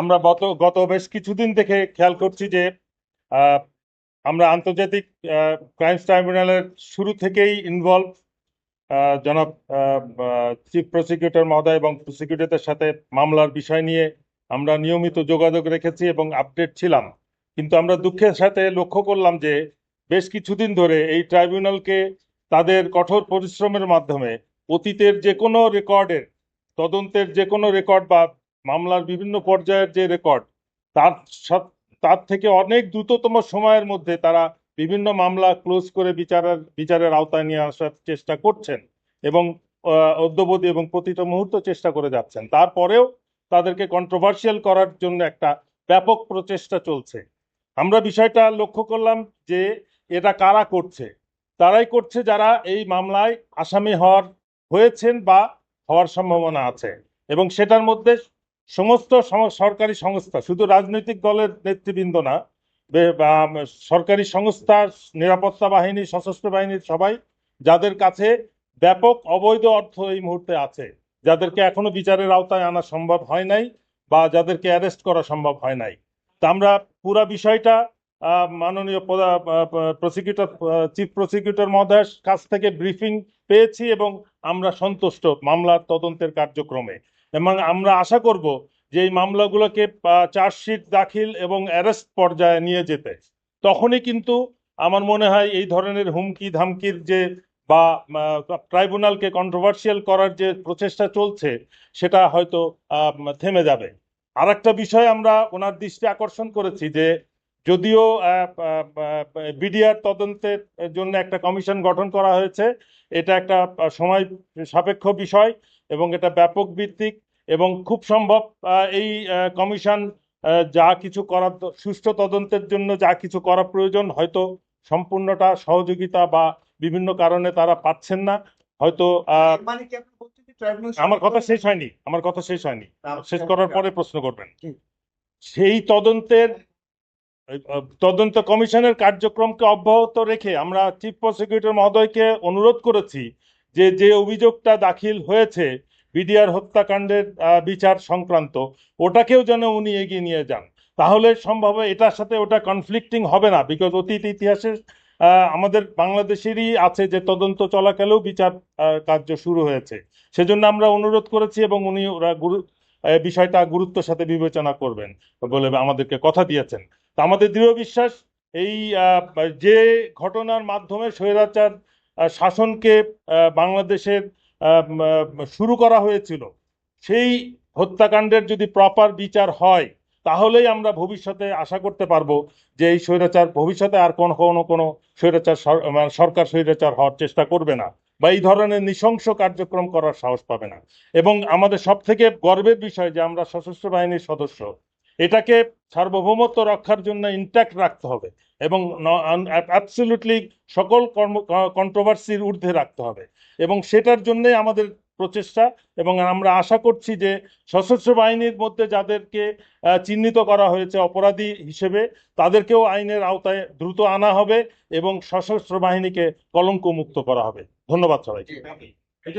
আমরা গত বেশ কিছুদিন থেকে খেয়াল করছি যে আমরা আন্তর্জাতিক ক্রাইমস ট্রাইব্যুনালের শুরু থেকেই ইনভলভ জনাব চিফ প্রসিকিউটর মহোদয় এবং প্রসিকিউটরদের সাথে মামলার বিষয় নিয়ে আমরা নিয়মিত যোগাযোগ রেখেছি এবং আপডেট ছিলাম। কিন্তু আমরা দুঃখের সাথে লক্ষ্য করলাম যে, বেশ কিছুদিন ধরে এই ট্রাইব্যুনালকে তাদের কঠোর পরিশ্রমের মাধ্যমে অতীতের যে কোনো রেকর্ডের তদন্তের যে কোনো রেকর্ড বা মামলার বিভিন্ন পর্যায়ের যে রেকর্ড তার তার থেকে অনেক দ্রুততম সময়ের মধ্যে তারা বিভিন্ন মামলা ক্লোজ করে বিচারের বিচারের আওতায় নিয়ে আসার চেষ্টা করছেন এবং অদ্যবধি এবং প্রতিটা মুহূর্ত চেষ্টা করে যাচ্ছেন। তারপরেও তাদেরকে কন্ট্রোভার্সিয়াল করার জন্য একটা ব্যাপক প্রচেষ্টা চলছে। আমরা বিষয়টা লক্ষ্য করলাম যে এটা কারা করছে? তারাই করছে যারা এই মামলায় আসামি হওয়ার, হয়েছেন বা হওয়ার সম্ভাবনা আছে। এবং সেটার মধ্যে সমস্ত সরকারি সংস্থা, শুধু রাজনৈতিক দলের নেতৃবৃন্দ না সরকারি সংস্থা, নিরাপত্তা বাহিনী, সশস্ত্র বাহিনীর সবাই যাদের কাছে ব্যাপক অবৈধ অর্থ এই মুহূর্তে আছে, যাদেরকে এখনও বিচারের আওতায় আনা সম্ভব হয় নাই বা যাদেরকে অ্যারেস্ট করা সম্ভব হয় নাই। তা আমরা পুরা বিষয়টা মাননীয় প্রসিকিউটর চিফ প্রসিকিউটর মহোদয়ের কাছ থেকে ব্রিফিং পেয়েছি এবং আমরা সন্তুষ্ট মামলার তদন্তের কার্যক্রমে। এবং আমরা আশা করব যে এই মামলাগুলোকে চার্জশিট দাখিল এবং অ্যারেস্ট পর্যায়ে নিয়ে যেতে। তখনই কিন্তু আমার মনে হয় এই ধরনের হুমকি ধামকির যে বা ট্রাইব্যুনালকে কন্ট্রোভার্সিয়াল করার যে প্রচেষ্টা চলছে, সেটা হয়তো থেমে যাবে। আর একটা বিষয় আমরা ওনার দৃষ্টি আকর্ষণ করেছি যে যদিও বিডিআর তদন্তের জন্য একটা কমিশন গঠন করা হয়েছে। এটা একটা সময় সাপেক্ষ বিষয় এবং এটা ব্যাপক ভিত্তিক এবং খুব সম্ভব এই কমিশন যা কিছু করার সুষ্ঠু তদন্তের জন্য যা কিছু করা প্রয়োজন হয়তো সম্পূর্ণটা সহযোগিতা বা বিভিন্ন কারণে তারা পাচ্ছেন না। হয়তো ট্রাইব্যুনাল আমার কথা শেষ হয়নি আমার কথা শেষ হয়নি। শেষ করার পরে প্রশ্ন করবেন। সেই তদন্তের তদন্ত কমিশনের কার্যক্রমকে অব্যাহত রেখে আমরা চিফ প্রসিকিউটর মহোদয়কে অনুরোধ করেছি যে যে অভিযোগটা দাখিল হয়েছে, বিডিআর হত্যাকাণ্ডের বিচার সংক্রান্ত, ওটাকেও যেন উনি এগিয়ে নিয়ে যান। তাহলে সম্ভব এটার সাথে ওটা কনফ্লিক্টিং হবে না বিকজ অতীত ইতিহাসে আমাদের বাংলাদেশেরই আছে যে তদন্ত চলাকালেও বিচার কার্য শুরু হয়েছে। সেজন্য আমরা অনুরোধ করেছি এবং উনি ওরা গুরু বিষয়টা গুরুত্বের সাথে বিবেচনা করবেন বলে আমাদেরকে কথা দিয়েছেন। তা আমাদের দৃঢ় বিশ্বাস, এই যে ঘটনার মাধ্যমে স্বৈরাচার শাসনকে বাংলাদেশের শুরু করা হয়েছিল, সেই হত্যাকাণ্ডের যদি প্রপার বিচার হয়, তাহলেই আমরা ভবিষ্যতে আশা করতে পারব যে এই স্বৈরাচার, ভবিষ্যতে আর কোনো কোনো কোনো স্বৈরাচার মানে সরকার স্বৈরাচার হওয়ার চেষ্টা করবে না বা এই ধরনের নৃশংস কার্যক্রম করার সাহস পাবে না। এবং আমাদের সব থেকে গর্বের বিষয় যে আমরা সশস্ত্র বাহিনীর সদস্য এটাকে সার্বভৌমত্ব রক্ষার জন্য ইন্ট্যাক্ট রাখতে হবে এবং অ্যাবসলিউটলি সকল কর্ম কন্ট্রোভার্সির ঊর্ধ্বে রাখতে হবে। এবং সেটার জন্যই আমাদের প্রচেষ্টা এবং আমরা আশা করছি যে সশস্ত্র বাহিনীর মধ্যে যাদেরকে চিহ্নিত করা হয়েছে অপরাধী হিসেবে, তাদেরকেও আইনের আওতায় দ্রুত আনা হবে এবং সশস্ত্র বাহিনীকে কলঙ্ক মুক্ত করা হবে। ধন্যবাদ সবাইকে।